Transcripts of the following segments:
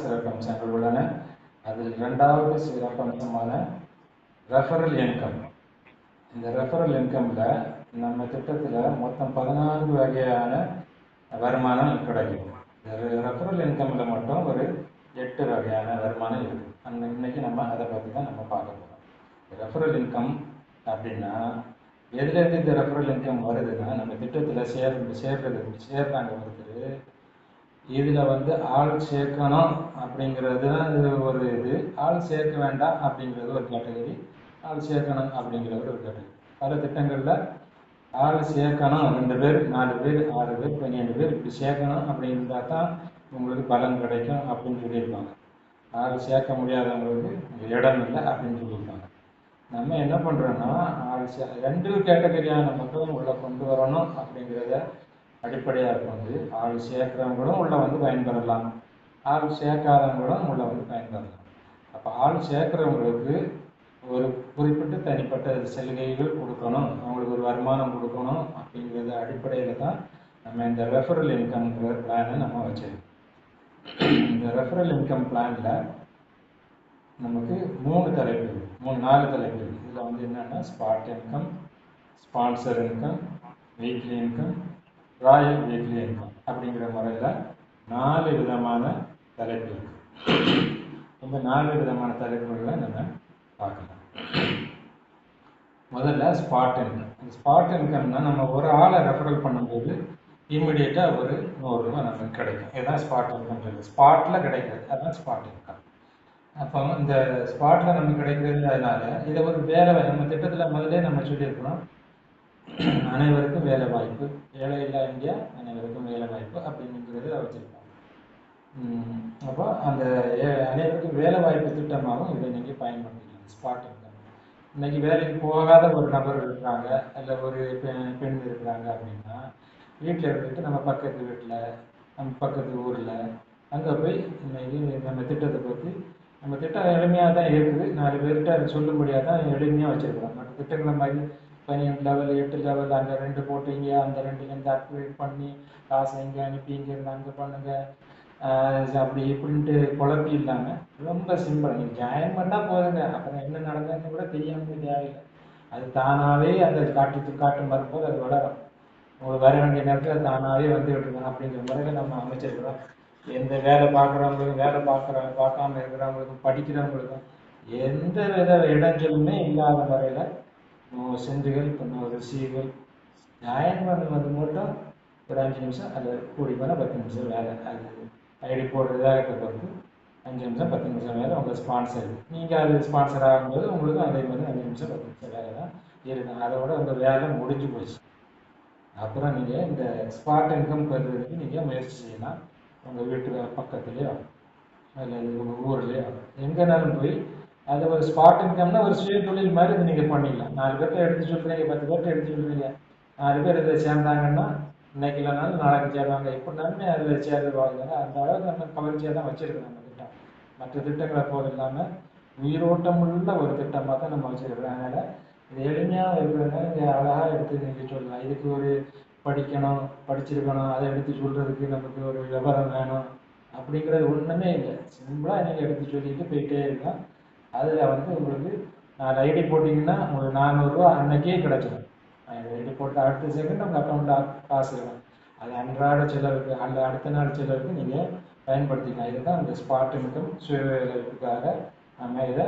சிறப்பம்சங்கள் உள்ளன. அதில் ரெண்டாவது சிறப்பம்சமான ரெஃபரல் இன்கம் இந்த ரெஃபரல் இன்கம்ல நம்ம திட்டத்தில் மொத்தம் பதினான்கு வகையான வருமானம் கிடைக்கும். இந்த ரெஃபரல் இன்கம்ல மட்டும் ஒரு எட்டு வகையான வருமானம் இருக்கு. அந்த இன்னைக்கு நம்ம அதை பற்றி தான் நம்ம பார்க்க போகிறோம் ரெஃபரல் இன்கம் அப்படின்னா எதுலேருந்து இந்த ரெஃபரல் இன்கம் வருதுன்னா நம்ம திட்டத்தில் சேர் சேர்றது சேர்றாங்க ஒருத்தர் இதில் வந்து ஆள் சேர்க்கணும் அப்படிங்கிறது தான் இது ஒரு இது. ஆள் சேர்க்க வேண்டாம் அப்படிங்கிறது ஒரு கேட்டகரி. ஆள் சேர்க்கணும் அப்படிங்கிறது ஒரு கேட்டகரி. பல திட்டங்களில் ஆள் சேர்க்கணும். ரெண்டு பேர் நாலு பேர் ஆறு பேர் பன்னிரெண்டு பேர் இப்படி சேர்க்கணும் அப்படின்றா தான் உங்களுக்கு பலன் கிடைக்கும் அப்படின்னு சொல்லியிருப்பாங்க. ஆள் சேர்க்க முடியாதவங்களுக்கு இடம் இல்லை அப்படின்னு சொல்லியிருப்பாங்க. நம்ம என்ன பண்ணுறோன்னா ஆள் சே ரெண்டு கேட்டகரியான மக்களும் உள்ளே கொண்டு வரணும் அப்படிங்கிறத அடிப்படையாக கொண்டு ஆள் சேர்க்குறவங்களும் உள்ளே வந்து பயன்பெறலாம். ஆள் சேர்க்காதவங்களும் உள்ளே வந்து பயன்பெறலாம். அப்போ ஆள் சேர்க்குறவங்களுக்கு ஒரு குறிப்பிட்ட தனிப்பட்ட சலுகைகள் கொடுக்கணும். அவங்களுக்கு ஒரு வருமானம் கொடுக்கணும் அப்படிங்கிறத அடிப்படையில் தான் நம்ம இந்த ரெஃபரல் இன்கம்ங்கிற பிளானை நம்ம வச்சிருக்கோம். இந்த ரெஃபரல் இன்கம் பிளானில் நமக்கு மூணு தலைப்பு மூணு நாலு தலைப்பு இதில் வந்து என்னென்னா spot income sponsor income weekly income royal weekly income அப்படிங்கிற முறையில் நாலு விதமான தலைப்பு இருக்கு. இந்த நாலு விதமான தலைப்புகளை நம்ம பார்க்கலாம். முதல்ல ஸ்பாட் இன்கம் இந்த ஸ்பாட் இன்கம்னா நம்ம ஒரு ஆளை ரெஃபரல் பண்ணும்போது இம்மிடியேட்டாக ஒரு நூறுரூவா நமக்கு கிடைக்கும். இதுதான் ஸ்பாட் இன்கம் ஸ்பாட்டில் கிடைக்கிறது. அதுதான் ஸ்பாட் இன்கம் அப்போ இந்த ஸ்பாட்டில் நமக்கு கிடைக்கிறதுனால இதை ஒரு வேலை நம்ம திட்டத்தில் முதல்ல நம்ம சொல்லியிருக்கிறோம். அனைவருக்கும் வேலை வாய்ப்பு ஏழை இல்லா இந்தியா அனைவருக்கும் வேலை வாய்ப்பு அப்படிங்கிறத வச்சுருக்கோம் அப்போ அந்த ஏ- அனைவருக்கும் வேலை வாய்ப்பு திட்டமாகவும் இதை நீங்கள் பயன்படுத்திக்கலாம் ஸ்பாட் இன்கம் இன்னைக்கு வேலைக்கு போகாத ஒரு நபர் இருக்கிறாங்க இல்லை ஒரு பெண் பெண் இருக்கிறாங்க அப்படின்னா வீட்டில் இருந்துட்டு நம்ம பக்கத்து வீட்டில் நம்ம பக்கத்து ஊரில் அங்கே போய் இன்னைக்கு நம்ம திட்டத்தை பற்றி நம்ம திட்டம் எளிமையாக தான் இருக்குது. நாலு பேர்கிட்ட அதை சொல்லும்படியாக தான் எளிமையாக வச்சுருக்கிறோம். மற்ற திட்டங்களை மாதிரி பன்னிரெண்டு லெவல் எட்டு லெவல் அந்த ரெண்டு போட்டீங்க. அந்த ரெண்டுலேருந்து இந்த பண்ணி காசை இங்கே அனுப்பி இங்கே இருந்து அங்கே பண்ணுங்க. அப்படி இப்படின்ட்டு குழப்பி இல்லாமல் ரொம்ப சிம்பிள் நீங்கள் ஜாயின் பண்ணால் போதுங்க. அப்புறம் என்ன நடந்ததுன்னு கூட தெரியாமல் தேவையில்லை. அது தானாகவே அந்த காட்டு காட்டு மறுப்போது அது வளரும். உங்களுக்கு வர வேண்டிய நேரத்தில் தானாகவே வந்துகிட்டு இருக்கணும் அப்படிங்கிற முறையில் நம்ம அமைச்சிருக்கிறோம். எந்த வேலை பார்க்குறவங்களுக்கும் வேலை பார்க்குற பார்க்காம இருக்கிறவங்களுக்கும் படிக்கிறவங்களுக்கும் எந்த வித இடைஞ்சலுமே இல்லாத முறையில் செஞ்சுகள் சென்றுகள் இப்போ நம்ம ரிசீவல் ஜாயின் பண்ணுவது மட்டும் ஒரு அஞ்சு நிமிஷம் அது கூடி போனால் பத்து நிமிஷம் வேலை. அது ஐடி போடுறதாக இருக்க பொறுத்து அஞ்சு நிமிஷம் பத்து நிமிஷம் வேலை உங்கள் ஸ்பான்சர் நீங்கள் அது ஸ்பான்சர் ஆகும்போது உங்களுக்கு அதே மாதிரி அஞ்சு நிமிஷம் பத்து நிமிஷம் வேலை தான் இருக்கும் அதோட உங்கள் வேலை முடிஞ்சு போச்சு. அப்புறம் நீங்கள் இந்த ஸ்பாட் இன்கம் பெறுறதுக்கு நீங்கள் முயற்சி செய்யலாம். உங்கள் வீட்டு பக்கத்துலேயோ அல்லது உங்கள் ஊர்லேயோ. எங்கேனாலும் போய் அது ஒரு ஸ்பாட் இன்கம்னா ஒரு சுய தொழில் மாதிரி இது நீங்கள் பண்ணிடலாம் நாலு பேர்ட்ட எடுத்து சொல்கிறீங்க பத்து பேர்கிட்ட எடுத்து சொல்கிறீங்க நாலு பேர் இதில் சேர்ந்தாங்கன்னா இன்னைக்கு இல்லைனாலும் நாளைக்கு சேருவாங்க. எப்படினாலுமே அதில் சேர்வாங்க அந்த அளவுக்கு நம்ம கவர்ச்சியாக தான் வச்சுருக்கோம் நம்ம திட்டம் மற்ற திட்டங்களை போல் இல்லாமல் உயிரோட்டமுள்ள ஒரு திட்டமாக தான் நம்ம வச்சுருக்கிறோம். அதனால் இது எளிமையாக இருக்கிறதுனால இதை அழகாக எடுத்து நீங்கள் சொல்லலாம். இதுக்கு ஒரு படிக்கணும் படிச்சிருக்கணும் அதை எடுத்து சொல்கிறதுக்கு நமக்கு ஒரு விவரம் வேணும் அப்படிங்கிறது ஒன்றுமே இல்லை. சிம்பிளாக நீங்கள் எடுத்து சொல்லிட்டு போயிட்டே இருக்கலாம் அதில் வந்து உங்களுக்கு நாலு ஐடி போட்டிங்கன்னா உங்களுக்கு நானூறுரூவா அன்னைக்கே கிடச்சிடும். ஐடி போட்டு அடுத்த செகண்ட் உங்கள் அக்கௌண்ட்டில் காசு இருக்கும் அது அன்றாட செலவுக்கு அந்த அடுத்த நாள் செலவுக்கு நீங்கள் பயன்படுத்திக்கலாம். இதுதான் அந்த ஸ்பாட் இன்கம் சுய நம்ம இதை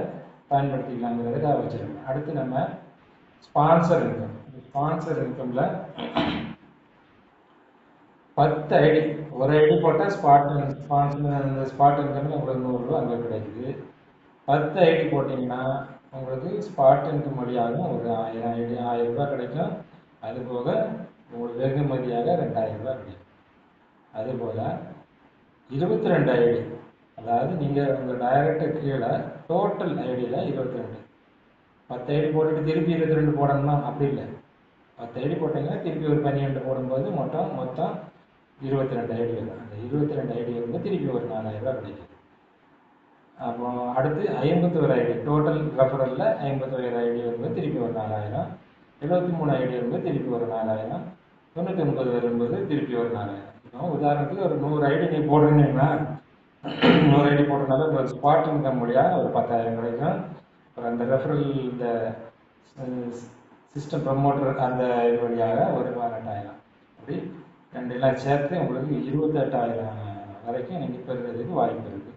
பயன்படுத்திக்கலாங்கிறதுக்காக வச்சுருக்கோம். அடுத்து நம்ம ஸ்பான்சர் இன்கம் ஸ்பான்சர் இன்கமில் பத்து ஐடி ஒரு ஐடி போட்டால் ஸ்பாட் ஸ்பான்சர் அந்த ஸ்பாட் இன்கம் உங்களுக்கு நூறுரூவா அங்கே கிடைக்குது. பத்து ஐடி போட்டிங்கன்னா உங்களுக்கு ஸ்பாட் இன்கம் ஒரு ஆயிரம் ஐடி ஆயிரம் ரூபாய் கிடைக்கும். அது போக உங்களுக்கு வெகுமதியாக ரெண்டாயிரம் ரூபாய் கிடைக்கும். அதுபோல் இருபத்தி ரெண்டு ஐடி. அதாவது நீங்கள் உங்கள் டைரக்டர் கீழே டோட்டல் ஐடியில் இருபத்தி ரெண்டு பத்து ஐடி போட்டுட்டு திருப்பி இருபத்தி ரெண்டு போடணுமா? அப்படி இல்லை. பத்து ஐடி போட்டிங்கன்னா திருப்பி ஒரு பன்னிரெண்டு போடும்போது மொத்தம் மொத்தம் இருபத்தி ரெண்டு ஐடி வரும். அந்த இருபத்தி ரெண்டு ஐடி வரும்போது திருப்பி ஒரு நாலாயிரம் ரூபாய் கிடைக்கும். அப்போ அடுத்து ஐம்பத்தி ஒரு ஐடி டோட்டல் ரெஃபரலில் ஐம்பத்தி ஒரு ஐடி வரும்போது திருப்பி ஒரு நாலாயிரம். எழுபத்தி மூணு ஐடி வரும்போது திருப்பி ஒரு நாலாயிரம். தொண்ணூற்றி ஒன்பது வரும்போது திருப்பி ஒரு நாலாயிரம். இப்போ உதாரணத்துக்கு ஒரு நூறு ஐடி நீ போடுறீங்கன்னா நூறு ஐடி போடுறதுனால ஒரு ஸ்பாட் இன்கம் வழியாக ஒரு பத்தாயிரம் கிடைக்கும். அப்புறம் அந்த ரெஃபரல் இந்த சிஸ்டம் ப்ரமோட்டர் அந்த இது வழியாக ஒரு பதினெட்டாயிரம். அப்படி ரெண்டு எல்லாம் சேர்த்து உங்களுக்கு இருபத்தெட்டாயிரம் வரைக்கும் நீங்கள் பெறுறதுக்கு வாய்ப்பு இருக்குது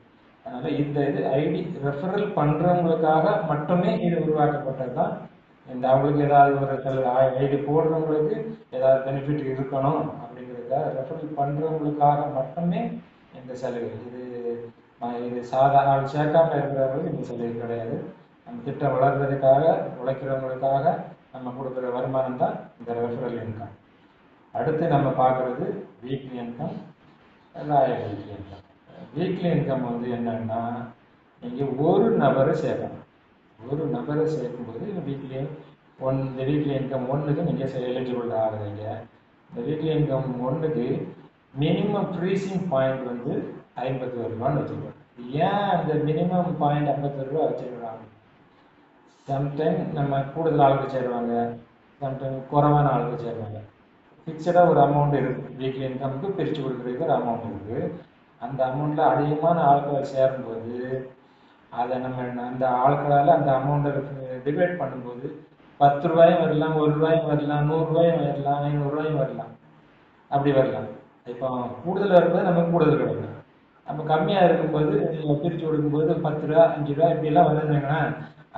அதனால் இந்த இது ஐடி ரெஃபரல் பண்ணுறவங்களுக்காக மட்டுமே இது உருவாக்கப்பட்டது தான். இந்த அவங்களுக்கு ஏதாவது ஒரு சில ஐடி போடுறவங்களுக்கு ஏதாவது பெனிஃபிட் இருக்கணும் அப்படிங்கிறதுக்காக ரெஃபரல் பண்ணுறவங்களுக்காக மட்டுமே இந்த சலுகை. இது இது சாதா ஆள் சேர்க்காம இருக்கிறவங்களுக்கு இந்த சலுகை கிடையாது. நம்ம திட்டம் வளர்றதுக்காக உழைக்கிறவங்களுக்காக நம்ம கொடுக்குற வருமானம் தான் இந்த ரெஃபரல் இன்கம் அடுத்து நம்ம பார்க்குறது weekly income royal weekly income weekly income வந்து என்னன்னா நீங்கள் ஒரு நபரை சேர்க்கணும். ஒரு நபரை சேர்க்கும்போது வீக்லி ஒன் இந்த வீக்லி இன்கம் ஒன்றுக்கு நீங்கள் எலிஜிபிள் ஆகுறீங்க. இந்த வீக்லி இன்கம் ஒன்றுக்கு மினிமம் ஃப்ரீசிங் பாயிண்ட் வந்து ஐம்பத்தி ஒரு ரூபான்னு வச்சுருக்கோம் ஏன் அந்த மினிமம் பாயிண்ட் ஐம்பத்தொரு ரூபா வச்சுருக்காங்க சம்டைம் நம்ம கூடுதல் ஆளுக்கு சேருவாங்க. சம்டைம் குறைவான ஆளுக்கு சேருவாங்க. ஃபிக்ஸடாக ஒரு அமௌண்ட் இருக்குது வீக்லி இன்கமுக்கு பிரித்து கொடுக்குறதுக்கு ஒரு அமௌண்ட் இருக்குது அந்த அமௌண்ட்டில் அதிகமான ஆட்கள் சேரும்போது அதை நம்ம அந்த ஆட்களால் அந்த அமௌண்ட்டை டிவைட் பண்ணும்போது பத்து ரூபாயும் வரலாம் ஒரு ரூபாயும் வரலாம் நூறுரூவாயும் வரலாம் ஐநூறுரூவாயும் வரலாம். அப்படி வரலாம். இப்போ கூடுதல் வரும்போது நமக்கு கூடுதல் கிடைக்கும். அப்போ கம்மியாக இருக்கும்போது நீங்கள் பிரித்து கொடுக்கும்போது பத்து ரூபா அஞ்சு ரூபா இப்படிலாம் வருதுங்கன்னா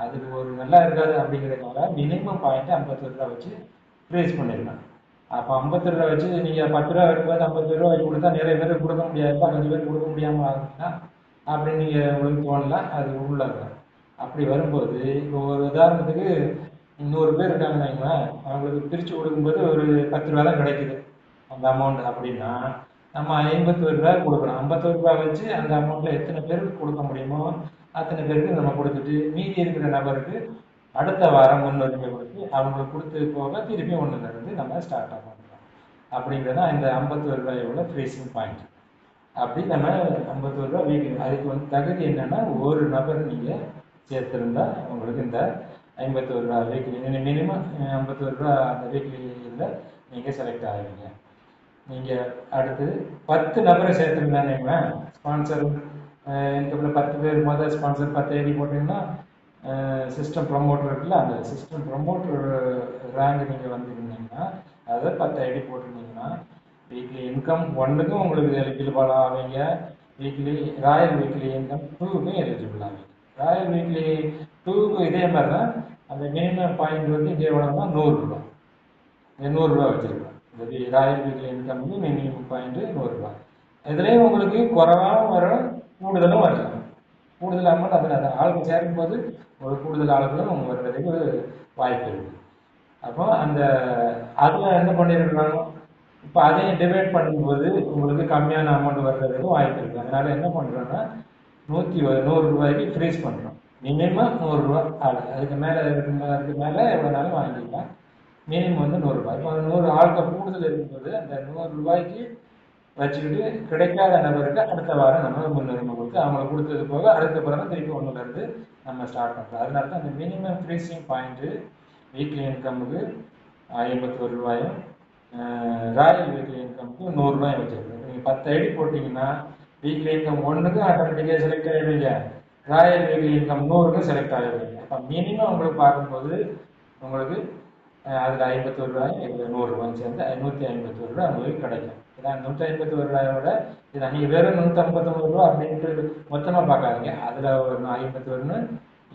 அதுக்கு ஒரு நல்லா இருக்காது அப்படிங்கிறதுனால மினிமம் பாயிண்ட் ஐம்பத்தொரு ரூபா வச்சு ப்ரைஸ் பண்ணிடலாம். அப்போ ஐம்பத்தி ரூபா வச்சு நீங்கள் பத்து ரூபா வரும்போது ஐம்பத்தி ரூபா வச்சு கொடுத்தா நிறைய பேருக்கு கொடுக்க முடியாது. பதினஞ்சு பேர் கொடுக்க முடியாமல் ஆகுதுன்னா அப்படின்னு நீங்கள் உங்களுக்கு தோணலாம் அது உள்ளது அப்படி வரும்போது இப்போ ஒரு உதாரணத்துக்கு நூறு பேர் இருக்காங்கன்னு வைங்களேன் அவங்களுக்கு பிரித்து கொடுக்கும்போது ஒரு பத்து ரூபா தான் கிடைக்குது அந்த அமௌண்ட் அப்படின்னா நம்ம ஐம்பத்தோரு ரூபா கொடுக்கணும். ஐம்பத்தோரு ரூபா வச்சு அந்த அமௌண்ட்டில் எத்தனை பேருக்கு கொடுக்க முடியுமோ அத்தனை பேருக்கு நம்ம கொடுத்துட்டு மீதி இருக்கிற நபருக்கு அடுத்த வாரம் முன்னுரிமை கொடுத்து அவங்களுக்கு கொடுத்து போக திருப்பி ஒன்றுலேருந்து நம்ம ஸ்டார்ட் ஆகும் அப்படிங்கிறது இந்த ஐம்பத்தோரு ரூபாயோட ஃப்ரீசிங் பாயிண்ட் அப்படி நம்ம ஐம்பத்தோரு ரூபா வீக்லி அதுக்கு வந்து தகுதி என்னென்னா ஒரு நபர் நீங்கள் சேர்த்துருந்தா உங்களுக்கு இந்த ஐம்பத்தோரு ரூபா வீக்லி மினிமம் ஐம்பத்தோரு ரூபா அந்த வீக்லியில் நீங்கள் செலக்ட் ஆகுவீங்க நீங்கள் அடுத்து பத்து நபரை சேர்த்துருந்தாங்கன்னா ஸ்பான்சர் இதுக்கப்புறம் பத்து பேர் முதல் ஸ்பான்சர் பத்து ஐடி போட்டிங்கன்னா சிஸ்டம் ப்ரொமோட்டர் இருக்குல்ல அந்த சிஸ்டம் ப்ரொமோட்டர் ரேங்க் நீங்கள் வந்திருந்தீங்கன்னா அதாவது பத்து ஐடி போட்டிருந்தீங்கன்னா வீக்லி இன்கம் ஒன்றுக்கும் உங்களுக்கு எலிஜிபிள் ஆவீங்க. வீக்லி ராயல் வீக்லி இன்கம் டூக்கும் எலிஜிபிள் ஆவீங்க. ராயல் வீக்லி டூக்கு இதே மாதிரி தான் அந்த மினிமம் பாயிண்ட் வந்து இங்கே எவ்வளோனா நூறுரூவா நூறுரூவா வச்சுருக்கோம். இந்த ராயல் வீக்லி இன்கம்க்கு மினிமம் பாயிண்ட்டு நூறுரூவா இதுலேயும் உங்களுக்கு குறைவாகவும் வரும் கூடுதலும் வரலாம் கூடுதல் அமௌண்ட் அதில் அந்த ஆளுக்கு சேரும்போது ஒரு கூடுதல் ஆளுகளும் அவங்க வர்றதுக்கு வாய்ப்பு இருக்குது அப்போ அந்த அதில் என்ன பண்ணியிருக்கிறாங்க இப்போ அதையும் டிவைட் பண்ணும்போது உங்களுக்கு கம்மியான அமௌண்ட் வர்றதுக்கு வாய்ப்பு இருக்குது அதனால என்ன பண்ணுறோன்னா நூற்றி நூறு ரூபாய்க்கு ஃப்ரீஸ் பண்ணுறோம் மினிமம் நூறுரூவா ஆள். அதுக்கு மேலே அதுக்கு மேலே எவ்வளோ நாளும் வாங்கிக்கலாம். மினிமம் வந்து நூறுரூவா இப்போ நூறு ஆளுக்கு கூடுதல் இருக்கும்போது அந்த நூறு ரூபாய்க்கு வச்சுக்கிட்டு கிடைக்காத நபருக்கு அடுத்த வாரம் நம்ம முன்னுரிமை கொடுத்து அவங்களுக்கு கொடுத்தது போக அடுத்த பிறகு திருப்பி ஒன்றுலேருந்து நம்ம ஸ்டார்ட் பண்ணுறோம் அதனால தான் அந்த மினிமம் ஃப்ரீசிங் பாயிண்ட்டு வீக்லி இன்கமுக்கு ஐம்பத்தோரு ரூபாயும் ராயல் வீக்லி இன்கமுக்கு நூறுரூவாயும் வச்சுருக்கோம். நீங்கள் பத்து ஐடி போட்டிங்கன்னா வீக்லி இன்கம் ஒன்றுக்கு ஆட்டோமேட்டிக்காக செலக்ட் ஆகிடுவீங்க ராயல் வீக்லி இன்கம் நூறுக்கும் செலக்ட் ஆகிடுவீங்க அப்போ மினிமம் உங்களுக்கு பார்க்கும்போது உங்களுக்கு அதில் ஐம்பத்தோரு ரூபாய் இதில் நூறுரூவாயும் சேர்ந்து நூற்றி ஐம்பத்தோரு ரூபா உங்களுக்கு கிடைக்கும். ஏன்னா நூற்றி ஐம்பத்தோரு ரூபாயோட இது நீங்கள் வெறும் நூற்றி ஐம்பத்தொம்பது ரூபா அப்படின்ட்டு மொத்தமாக பார்க்காதீங்க. அதில் ஒரு ஐம்பத்தொன்று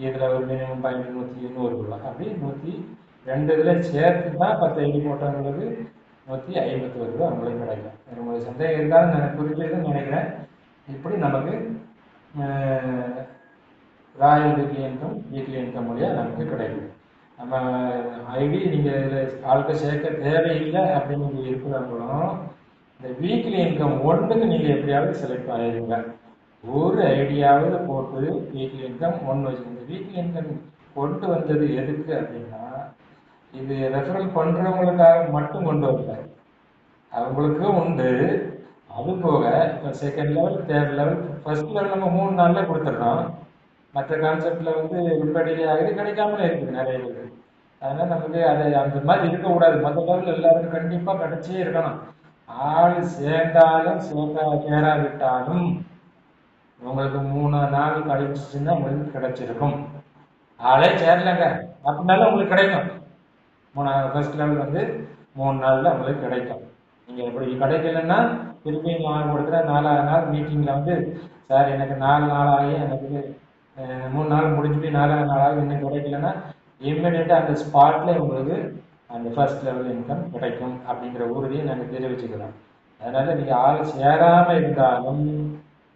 இதில் ஒரு மினிமம் பாயிண்ட் நூற்றி நூறு ரூபா. அப்படி நூற்றி ரெண்டு இதில் சேர்த்து தான் பத்து ஐடி போட்டவங்களுக்கு நூற்றி ஐம்பத்தோரு ரூபா உங்களுக்கு கிடைக்கும். உங்களுக்கு சந்தேகம் இருந்தாலும் எனக்கு குறிப்பிட்டு நினைக்கிறேன். இப்படி நமக்கு royal weekly income weekly income வழியாக நமக்கு கிடைக்கும். நம்ம ஐடி நீங்கள் இதில் ஆட்கள் சேர்க்க தேவையில்லை அப்படின்னு நீங்கள் இருக்கிறவங்களும் இந்த வீக்லி இன்கம் ஒன்றுக்கு நீங்கள் எப்படியாவது செலக்ட் ஆகிடுங்க ஒரு ஐடியாவது போட்டு வீக்லி இன்கம் ஒன்று வச்சுருங்க வீக்லி இன்கம் கொண்டு வந்தது எதுக்கு அப்படின்னா இது ரெஃபரல் பண்ணுறவங்களுக்காக மட்டும் கொண்டு வரல. அவங்களுக்கும் உண்டு. அது போக இப்போ second level third level first level நம்ம மூணு நாளில் கொடுத்துட்றோம். மற்ற கான்செப்ட்ல வந்து உள்படியே ஆகுது கிடைக்காமலே இருக்குது நிறைய பேருக்கு அதனால நமக்கு அது அந்த மாதிரி இருக்கக்கூடாது. மொத்த லெவலில் எல்லாருக்கும் கண்டிப்பா கிடைச்சே இருக்கணும். ஆள் சேர்ந்தாலும் சேர்ந்தா சேராவிட்டாலும் உங்களுக்கு மூணு நாள் கழிச்சுன்னா உங்களுக்கு கிடைச்சிருக்கும். ஆளே சேரலங்க. அப்படின்னாலும் உங்களுக்கு கிடைக்கும். மூணாவது ஃபர்ஸ்ட் லெவல் வந்து மூணு நாள்ல உங்களுக்கு கிடைக்கும். நீங்க இப்படி கிடைக்கலன்னா திருப்பி நான் கொடுக்குற நாலாவது நாள் மீட்டிங்ல வந்து சார் எனக்கு நாலு நாள் ஆகி எனக்கு மூணு நாள் முடிஞ்சுட்டு நாலாவது நாளாக இன்னும் கிடைக்கலன்னா இம்மிடியட்டாக அந்த ஸ்பாட்ல உங்களுக்கு அந்த ஃபர்ஸ்ட் லெவல் இன்கம் கிடைக்கும் அப்படிங்கிற உறுதியை நாங்கள் தெரிவிச்சுக்கிறோம். அதனால நீங்க ஆள் சேராம இருந்தாலும்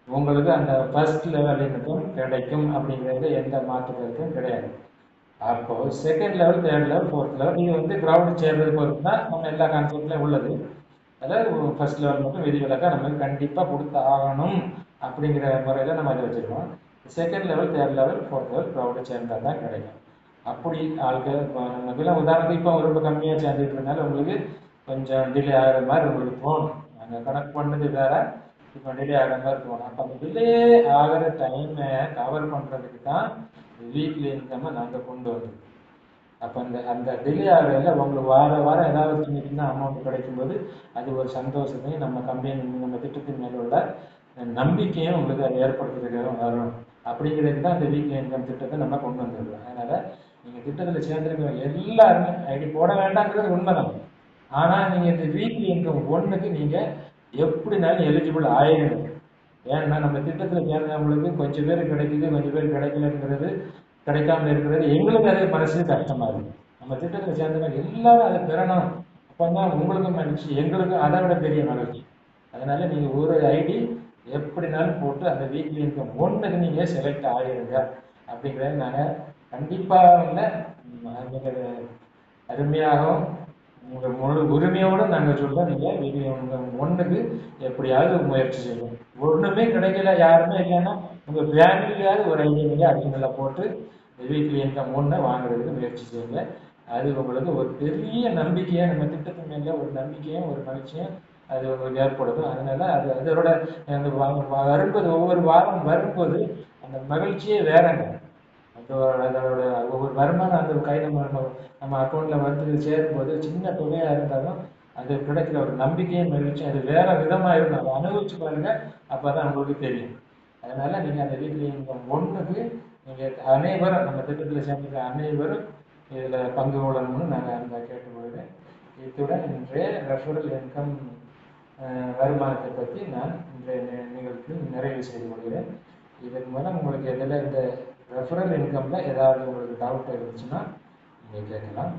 உங்களுக்கு அந்த ஃபர்ஸ்ட் லெவல் இன்கம் கிடைக்கும் அப்படிங்கிறது எந்த மாற்று கிடையாது. அப்போ second level third level fourth level நீங்கள் வந்து கிரவுண்ட் சேர்றது பொறுத்து தான் நம்ம எல்லா கான்செப்ட்லையும் உள்ளது. அதாவது ஃபர்ஸ்ட் லெவல் மட்டும் விதிவிலக்காக நம்ம கண்டிப்பாக கொடுத்து ஆகணும் அப்படிங்கிற முறையில் நம்ம அதை வச்சுருக்கோம். Second level third level fourth level crowd சேர்ந்தால் தான் கிடைக்கும். அப்படி ஆட்கள் இப்போ நமக்குலாம் உதாரணத்துக்கு இப்போ ரொம்ப கம்மியாக சேர்ந்துட்டு இருந்தாலும் உங்களுக்கு கொஞ்சம் டிலே ஆகிற மாதிரி உங்களுக்கு தோணும். நாங்கள் கணக்கு பண்ணது வேற இப்போ டிலே ஆகிற மாதிரி தோணும். அப்போ அந்த டிலே ஆகிற டைமை கவர் பண்ணுறதுக்கு தான் வீக்லி இன்கம் நாங்கள் கொண்டு வந்தோம். அப்போ அந்த அந்த டிலே ஆகிறதுல உங்களுக்கு வார வாரம் ஏதாவது சின்ன சின்ன அமௌண்ட் கிடைக்கும்போது அது ஒரு சந்தோஷத்தையும் நம்ம கம்பெனி நம்ம திட்டத்தின் மேல உள்ள நம்பிக்கையும் உங்களுக்கு ஏற்படுத்துறதுக்காக வரும். அப்படிங்கிறதுக்கு தான் அந்த வீக்லி இன்கம் திட்டத்தை நம்ம கொண்டு வந்திருக்கோம். அதனால நீங்கள் திட்டத்தில் சேர்ந்துருக்கிற எல்லாருமே ஐடி போட வேண்டாங்கிறது உண்மைதான். ஆனால் நீங்கள் இந்த வீக்லி இன்கம் ஒன்றுக்கு நீங்கள் எப்படினாலும் எலிஜிபிள் ஆயிடுங்க ஏன்னா நம்ம திட்டத்தில் சேர்ந்தவங்களுக்கு கொஞ்சம் பேர் கிடைக்குது கொஞ்சம் பேர் கிடைக்கலங்கிறது கிடைக்காம இருக்கிறது எங்களுக்கு அது மனசு கஷ்டமா இருக்குது நம்ம திட்டத்தில் சேர்ந்தவங்க எல்லாரும் அதை பெறணும். அப்பதான் உங்களுக்கும் மகிழ்ச்சி எங்களுக்கும் அதை விட பெரிய மகிழ்ச்சி. அதனால நீங்கள் ஒரு ஐடி எப்படினாலும் போட்டு அந்த வீட்டில் இருக்க ஒன்றுக்கு நீங்க செலக்ட் ஆகிடுங்க அப்படிங்கிறத நாங்கள் கண்டிப்பாக இல்லை. மிக அருமையாகவும் உங்க முழு உரிமையோடு நாங்கள் சொல்ல நீங்க வீக்லி இன்கம் ஒன்றுக்கு எப்படியாவது முயற்சி செய்யணும். ஒண்ணுமே கிடைக்கல யாருமே இல்லைன்னா உங்க ஃபேமிலியாவது ஒரு ஐடியா நீங்க போட்டு வீட்டில் இன்கம் ஒன்றை வாங்குறதுக்கு முயற்சி செய்யுங்க. அது உங்களுக்கு ஒரு பெரிய நம்பிக்கையை நம்ம திட்டத்தின் மேல ஒரு நம்பிக்கையும் ஒரு மகிழ்ச்சியும் அது உங்களுக்கு ஏற்படுது. அதனால அது அதோட அந்த வ- வரும்போது ஒவ்வொரு வாரம் வரும்போது அந்த மகிழ்ச்சியே வேறங்க அதோட அதோட ஒவ்வொரு வருமானம் அந்த கை நம்ம நம்ம- அக்கௌண்ட்ல வந்து சேரும்போது சின்ன தொகையா இருந்தாலும் அது கிடைக்கிற ஒரு நம்பிக்கையும் மகிழ்ச்சி அது வேற விதமா இருக்கும் அதை அனுபவிச்சு பாருங்க அப்பதான் உங்களுக்கு தெரியும். அதனால நீங்க அந்த வீட்டில் இன்கம் ஒண்ணுக்கு நீங்க அனைவரும் நம்ம திட்டத்தில் சேர்ந்துருக்க அனைவரும் இதுல பங்கு கொள்ளணும்னு நாங்கள் அந்த கேட்டுக்கொள்கிறேன். இத்துடன் இன்றைய ரெஃபரல் இன்கம் வருமானத்தை பற்றி நான் இன்றைய நிகழ்ச்சியில் நிறைவு செய்து கொள்கிறேன். இதன் மூலம் உங்களுக்கு எதில் இந்த ரெஃபரல் இன்கம்ல ஏதாவது உங்களுக்கு டவுட் இருந்துச்சுன்னா நீங்கள் கேட்கலாம்.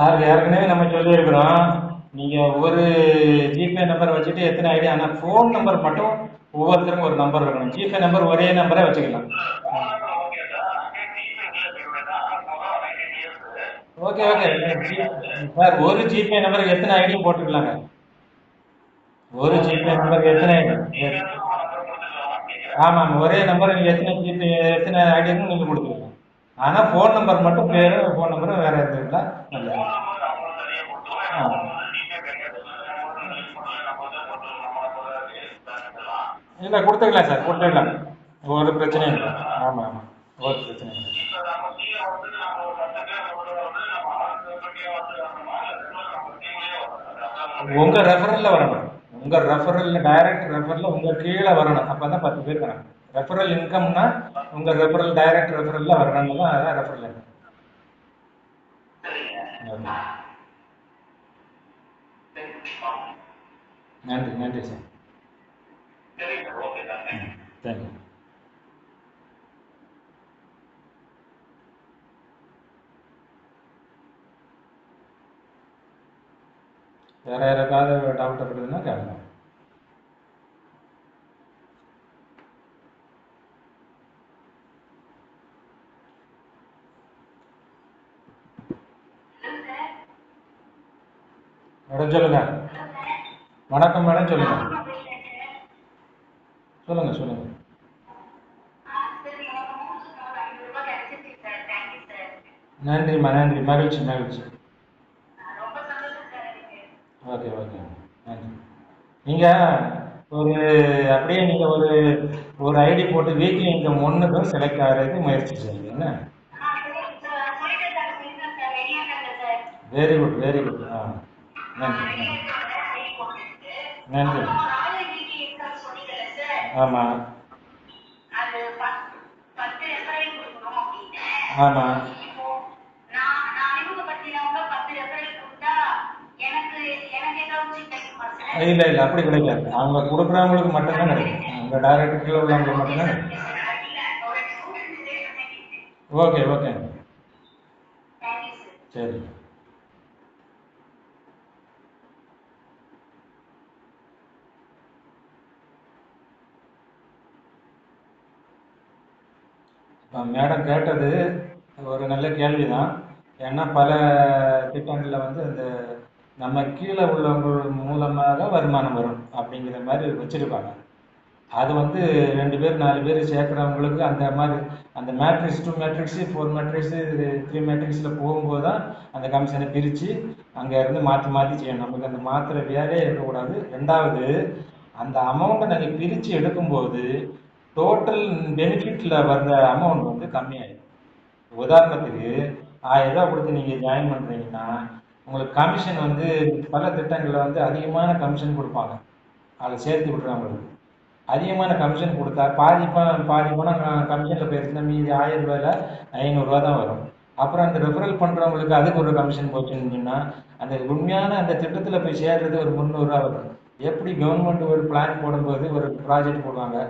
சார் ஏற்கனவே நம்ம சொல்லியிருக்கிறோம். நீங்கள் ஒரு ஜிபே நம்பர் வச்சுட்டு எத்தனை ஐடி ஆனால் ஃபோன் நம்பர் மட்டும் ஒவ்வொருத்தருக்கும் ஒரு நம்பர் இருக்கணும். ஜிபே நம்பர் ஒரே நம்பரே வச்சுக்கலாம். ஓகே ஓகே சார் ஒரு ஜிபே நம்பருக்கு எத்தனை ஐடியும் போட்டுக்கலாங்க? ஒரு ஜிபே நம்பருக்கு எத்தனை ஐடி ஆமாம் ஒரே நம்பர் நீங்கள் எத்தனை ஜிபே எத்தனை ஐடியும் நீங்கள் கொடுத்துருங்க ஆனால் ஃபோன் நம்பர் மட்டும் பேர் ஃபோன் நம்பரும் வேறு இருந்துக்கலாம் நல்லது ஆ இல்லை கொடுத்துக்கலாம் சார் கொடுத்துக்கலாம் ஒரு பிரச்சனையும் இல்லை ஆமாம் ஆமாம் ஒரு பிரச்சனையும் இல்லை உங்கள் ரெஃபரலில் வரணும் உங்கள் ரெஃபரலில் டைரக்ட் ரெஃபரில் உங்கள் கீழே வரணும் அப்போ தான் பத்து பேர் கணக்கு ரெஃபரல் இன்கம்னா உங்கள் ரெஃபரல் டைரக்ட் ரெஃபரலில் வரணும் தான் அதான் ரெஃபரல் இன்கம் நன்றி நன்றி சார். தேங்க்யூ வேற யாருக்காவது டவுட் இருக்குதுன்னா கேளுங்க மேடம் சொல்லுங்க. வணக்கம் மேடம் சொல்லுங்க. சொல்லுங்க சொல்லுங்க. நன்றிம்மா நன்றி. மகிழ்ச்சி மகிழ்ச்சி. Okay okay. நன்றி. நீங்கள் ஒரு அப்படியே நீங்கள் ஒரு ஒரு ஐடி போட்டு வீக்லி இன்கம் ஒன்றுக்கும் செலக்ட் ஆகிறதுக்கு முயற்சி செய்யுங்க. என்ன? வெரி குட் வெரி குட் ஆ. நன்றி. நன்றி. ஆமாம் ஆமாம் இல்லை இல்லை அப்படி கிடைக்காது. அவங்க கொடுக்குறவங்களுக்கு மட்டும்தான் கிடைக்கும். அவங்க டைரக்டரில் உள்ளவங்களுக்கு மட்டும்தான் ஓகே ஓகே. சரி இப்போ மேடம் கேட்டது ஒரு நல்ல கேள்வி தான் ஏன்னா பல திட்டங்களில் வந்து அந்த நம்ம கீழே உள்ளவங்க மூலமாக வருமானம் வரும் அப்படிங்கிற மாதிரி வச்சுருப்பாங்க. அது வந்து ரெண்டு பேர் நாலு பேர் சேர்க்குறவங்களுக்கு அந்த மாதிரி அந்த matrix two matrix four matrix three மேட்ரிக்ஸில் போகும்போது தான் அந்த கமிஷனை பிரித்து அங்கே இருந்து மாற்றி மாற்றி செய்யணும். நமக்கு அந்த மாத்திரை வேலையே இருக்கக்கூடாது. ரெண்டாவது அந்த அமௌண்ட்டை நாங்கள் பிரித்து எடுக்கும்போது டோட்டல் பெனிஃபிட்ல வர்ற அமௌண்ட் வந்து கம்மியாயிடும். உதாரணத்துக்கு ஆயிரம் ரூபாய் கொடுத்து நீங்க ஜாயின் பண்றீங்கன்னா உங்களுக்கு கமிஷன் வந்து பல திட்டங்களில் வந்து அதிகமான கமிஷன் கொடுப்பாங்க. அதை சேர்த்து விட்றவங்களுக்கு. அதிகமான கமிஷன் கொடுத்தா பாதி பாதி பணம் கமிஷனில் போயிருந்தா மீதி ஆயிரம் ரூபாயில ஐநூறுரூவா தான் வரும். அப்புறம் அந்த ரெஃபரல் பண்ணுறவங்களுக்கு அதுக்கு ஒரு கமிஷன் போச்சுன்னா அந்த உண்மையான அந்த திட்டத்தில் போய் சேர்றது ஒரு முந்நூறுரூவா வரும். எப்படி கவர்மெண்ட் ஒரு பிளான் போடும்போது ஒரு ப்ராஜெக்ட் போடுவாங்க?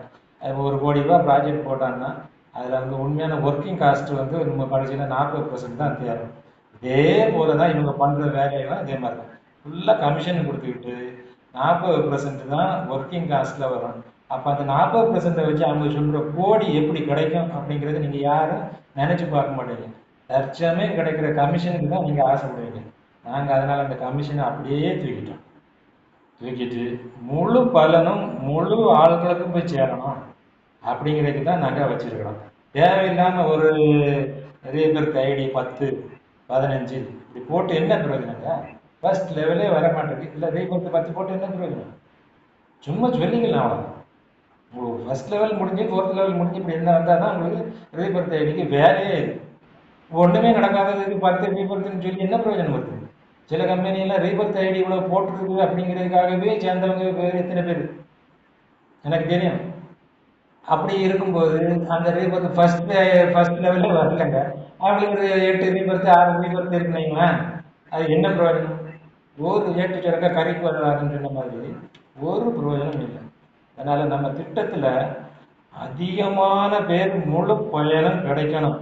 ஒரு கோடி ரூபா ப்ராஜெக்ட் போட்டாங்கன்னா அதில் வந்து உண்மையான ஒர்க்கிங் காஸ்ட் வந்து நம்ம கடைசியில் நாற்பது பர்சன்ட் தான் தேரும் இதே போல தான் இவங்க பண்ணுற வேலையெல்லாம் இதே மாதிரி தான். ஃபுல்லாக கமிஷன் கொடுத்துக்கிட்டு நாற்பது பர்சன்ட் தான் ஒர்க்கிங் காஸ்ட்டில் வரும். அப்போ அந்த நாற்பது பர்சன்ட்டை வச்சு அவங்க சொல்கிற கோடி எப்படி கிடைக்கும் அப்படிங்கிறத நீங்கள் யாரும் நினச்சி பார்க்க மாட்டீங்க. தற்சமயம் கிடைக்கிற கமிஷனுக்கு தான் நீங்கள் ஆசைப்படுவீங்க. நாங்கள் அதனால் அந்த கமிஷனை அப்படியே தூக்கிட்டோம். தூக்கிட்டு முழு பலனும் முழு ஆட்களுக்கும் போய் சேரணும். அப்படிங்கிறதுக்கு தான் நாங்கள் வச்சுருக்கிறோம். தேவையில்லாமல் ஒரு நிறைய பேருக்கு ஐடி பத்து பதினஞ்சு இப்படி போட்டு என்ன பிரயோஜனங்க? ஃபர்ஸ்ட் லெவலே வர மாட்டேங்குது. இல்லை ரீபர்த்து பத்து போட்டு என்ன பிரயோஜனம்? சும்மா சொல்லிங்களா அவ்வளோ உங்களுக்கு ஃபர்ஸ்ட் லெவல் முடிஞ்சு ஃபோர்த் லெவல் முடிஞ்சு இப்படி என்ன வந்தால் தான் உங்களுக்கு ரீபர்த் ஐடிக்கு வேலையே இது ஒன்றுமே நடக்காததுக்கு பத்து ரீபர்த்துன்னு சொல்லி என்ன பிரயோஜனம் வருது? சில கம்பெனியெல்லாம் ரீபர்த் ஐடி இவ்வளோ போட்டிருக்கு அப்படிங்கிறதுக்காகவே சேர்ந்தவங்க பேர் எத்தனை பேர்? எனக்கு தெரியும். அப்படி இருக்கும்போது அந்த ரீபர்த் ஃபர்ஸ்ட் ஃபர்ஸ்ட் லெவலில் வரலங்க. அவங்களுக்கு ஒரு எட்டு ரீபர்த் ஆறு ரீபர்த் இருக்குனீங்களா அது என்ன பிரயோஜனம் ஒரு ஏட்டு சுரக்க கறிக்கு வராதுன்னு சொன்ன மாதிரி ஒரு பிரயோஜனம் இல்லை. அதனால் நம்ம திட்டத்தில் அதிகமான பேர் முழு பயனும் கிடைக்கணும்.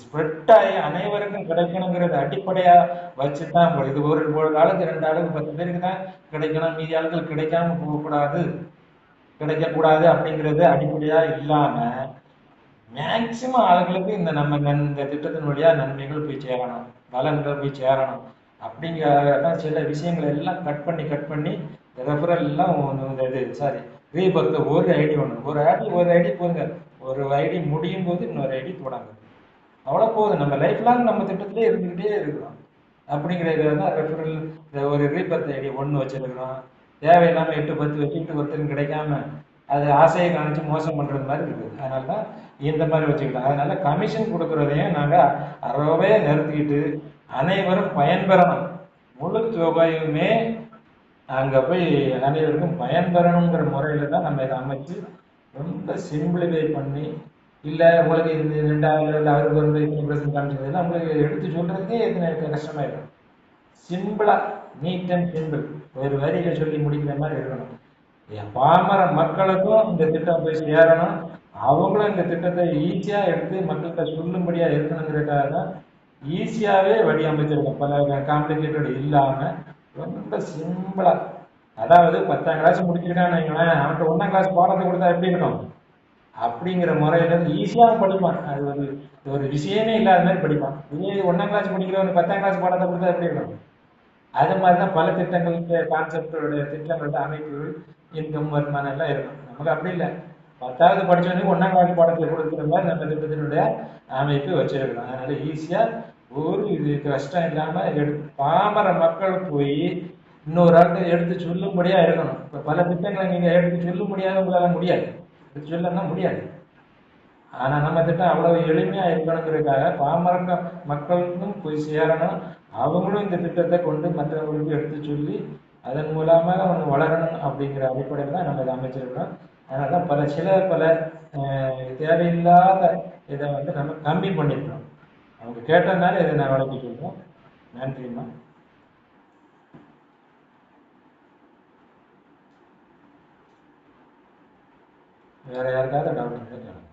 ஸ்ப்ரெட் ஆகி அனைவருக்கும் கிடைக்கணுங்கிறது அடிப்படையாக வச்சு தான் இது ஒரு ஒரு ஆளுக்கு ரெண்டு ஆளுக்கு பத்து பேருக்கு தான் கிடைக்கணும். மீதி ஆளுகள் கிடைக்காம போகக்கூடாது. கிடைக்கக்கூடாது அப்படிங்கிறது அடிப்படையா இல்லாம மேக்சிமம் ஆளுங்களுக்கு இந்த நம்ம இந்த திட்டத்தின் வழியா நன்மைகள் போய் சேரணும் பலன்கள் போய் சேரணும் அப்படிங்கிறதான் சில விஷயங்களை எல்லாம் கட் பண்ணி கட் பண்ணி ரெஃபரல் எல்லாம் ஒண்ணு இந்த இது சாரி ரீபர்த் ஒரு ஐடி ஒன்று ஒரு ஐடி ஒரு ஐடி போதுங்க. ஒரு ஐடி முடியும் போது இன்னொரு ஐடி தொடங்கும். அவ்வளோ போதும். நம்ம லைஃப் லாங் நம்ம திட்டத்திலே இருந்துக்கிட்டே இருக்கிறோம். அப்படிங்கிறது தான் ரெஃபரல் இந்த ஒரு ரீபர்த் ஐடி ஒன்று வச்சிருக்கிறோம். தேவையில்லாமல் எட்டு பத்து வச்சுட்டு ஒருத்தரும் கிடைக்காம அது ஆசையை காணிச்சு மோசம் பண்ணுறது மாதிரி இருக்குது. அதனால தான் இந்த மாதிரி வச்சுக்கிட்டோம். அதனால கமிஷன் கொடுக்குறதையும் நாங்கள் அறவே நிறுத்திக்கிட்டு அனைவரும் பயன்பெறணும். முழு தொகையுமே அங்கே போய் அனைவருக்கும் பயன்பெறணுங்கிற முறையில் தான் நம்ம இதை அமைச்சு ரொம்ப சிம்பிளிஃபை பண்ணி இல்லை உங்களுக்கு இது ரெண்டாவது இல்லை அவருக்கு வந்து இத்தனை பர்சன்ட் காமிச்சதுலாம் உங்களுக்கு எடுத்து சொல்கிறதுக்கே இத்தனை கஷ்டமாயிடும். சிம்பிளாக நீட் அண்ட் சிம்பிள் ஒரு வரியில சொல்லி முடிக்கிற மாதிரி இருக்கணும். என் பாமர மக்களுக்கும் இந்த திட்டம் போய் சேரணும். அவங்களும் இந்த திட்டத்தை ஈஸியா எடுத்து மக்கள்கிட்ட சொல்லும்படியா இருக்கணுங்கிறதுக்காக தான் ஈஸியாவே வடிவமைச்சிருக்கோம் பல காம்ப்ளிகேட்டட் இல்லாம ரொம்ப சிம்பிளா அதாவது பத்தாம் கிளாஸ் முடிச்சிருக்கான்னு வைங்களேன் அவன்கிட்ட ஒன்றாம் கிளாஸ் பாடத்தை கொடுத்தா எப்படி இருக்கணும் அப்படிங்கிற முறையில ஈஸியாக படிப்பான். அது ஒரு ஒரு விஷயமே இல்லாத மாதிரி படிப்பான். இதே ஒன்றாம் கிளாஸ் படிக்கிறவன் பத்தாம் கிளாஸ் பாடத்தை கொடுத்தா எப்படி இருக்கணும் அது மாதிரி தான் பல திட்டங்கள் கான்செப்டோட திட்டங்களோட அமைப்புகள் இன்கம் வருமானம் எல்லாம் இருக்கும். நமக்கு அப்படி இல்லை. பத்தாவது படிச்சவனுக்கு ஒன்றாம் கிளாஸ் பாடத்தை கொடுக்குற மாதிரி நம்ம திட்டத்தினுடைய அமைப்பு வச்சிருக்கிறோம் அதனால ஈஸியாக ஒரு இது கஷ்டம் இல்லாமல் எடுத்து பாமர மக்கள் போய் இன்னொரு ஆளுக்கு எடுத்து சொல்லும்படியா இருக்கணும். இப்போ பல திட்டங்களை நீங்கள் எடுத்து சொல்லும்படியாக உங்களால் முடியாது. எடுத்து சொல்லணும்னா முடியாது. ஆனா நம்ம திட்டம் அவ்வளவு எளிமையா இருக்கணுங்கிறதுக்காக பாமர மக்களுக்கும் போய் சேரணும். அவங்களும் இந்த திட்டத்தை கொண்டு மற்றவங்களுக்கு எடுத்து சொல்லி அதன் மூலமாக அவங்க வளரணும் அப்படிங்கிற அடிப்படையில் தான் நம்ம இதை அமைச்சிருக்கிறோம். அதனால தான் பல சில பல தேவையில்லாத இதை வந்து நம்ம கம்மி பண்ணியிருக்கிறோம். அவங்க கேட்டதுனால இதை நான் விளக்கி சொல்கிறோம் நன்றிம்மா வேற யாருக்காவது டவுட் இருந்தால்